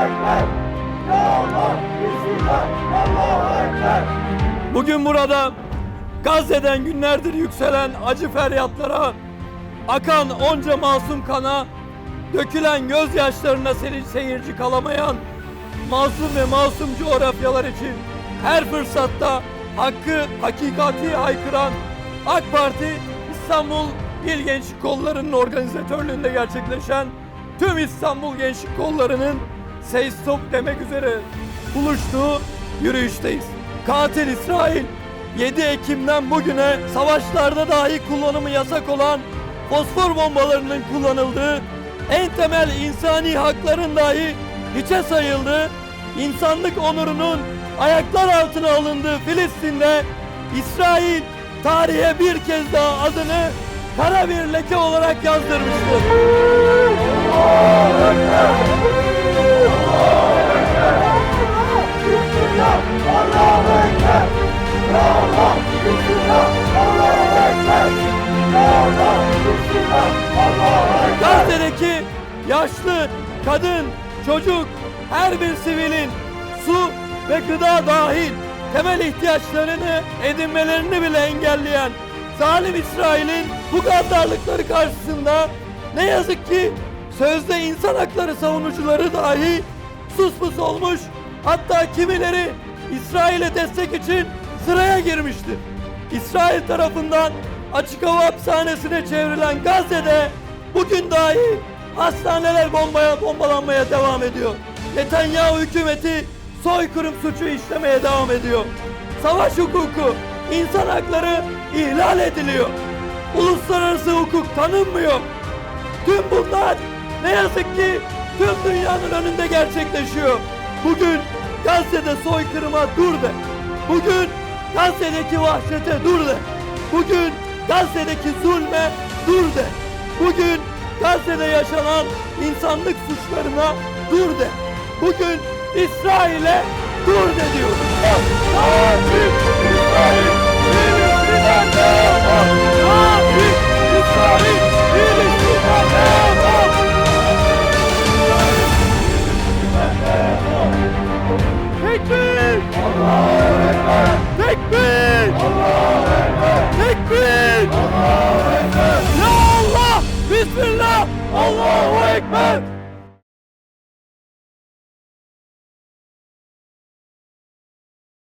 Ekber! Ya Allah! Bismillah! Allahu Ekber! Bugün burada Gazze'den günlerdir yükselen acı feryatlara, akan onca masum kana, dökülen gözyaşlarına seyirci kalamayan masum ve masum coğrafyalar için her fırsatta hakkı, hakikati haykıran AK Parti İstanbul İl Gençlik Kolları'nın organizatörlüğünde gerçekleşen tüm İstanbul Gençlik Kolları'nın Say Stop demek üzere buluştuğu yürüyüşteyiz. Katil İsrail 7 Ekim'den bugüne savaşlarda dahi kullanımı yasak olan fosfor bombalarının kullanıldığı, en temel insani hakların dahi hiçe sayıldığı, insanlık onurunun ayaklar altına alındığı Filistin'de İsrail tarihe bir kez daha adını kara bir leke olarak yazdırmıştır. Gazze'deki yaşlı, kadın, çocuk, her bir sivilin su ve gıda dahil temel ihtiyaçlarını edinmelerini bile engelleyen zalim İsrail'in bu gaddarlıkları karşısında ne yazık ki sözde insan hakları savunucuları dahi suspus olmuş hatta kimileri İsrail'e destek için sıraya girmiştir. İsrail tarafından açık hava hapishanesine çevrilen Gazze'de bugün dahi hastaneler bombaya bombalanmaya devam ediyor. Netanyahu hükümeti soykırım suçu işlemeye devam ediyor. Savaş hukuku, insan hakları ihlal ediliyor. Uluslararası hukuk tanınmıyor. Tüm bunlar ne yazık ki tüm dünyanın önünde gerçekleşiyor. Bugün Gazze'de soykırıma dur de. Bugün Gazze'deki vahşete dur de. Bugün Gazze'deki zulme dur de. Gazze'de yaşanan insanlık suçlarına dur de. Bugün İsrail'e dur de diyoruz. Fatih İsrail, Filistin'e Fatih İsrail, Filistin'e Tekbir! Allahu Ekber! Tekbir! Allahu Ekber! Tekbir! Allah Allahu Ekber!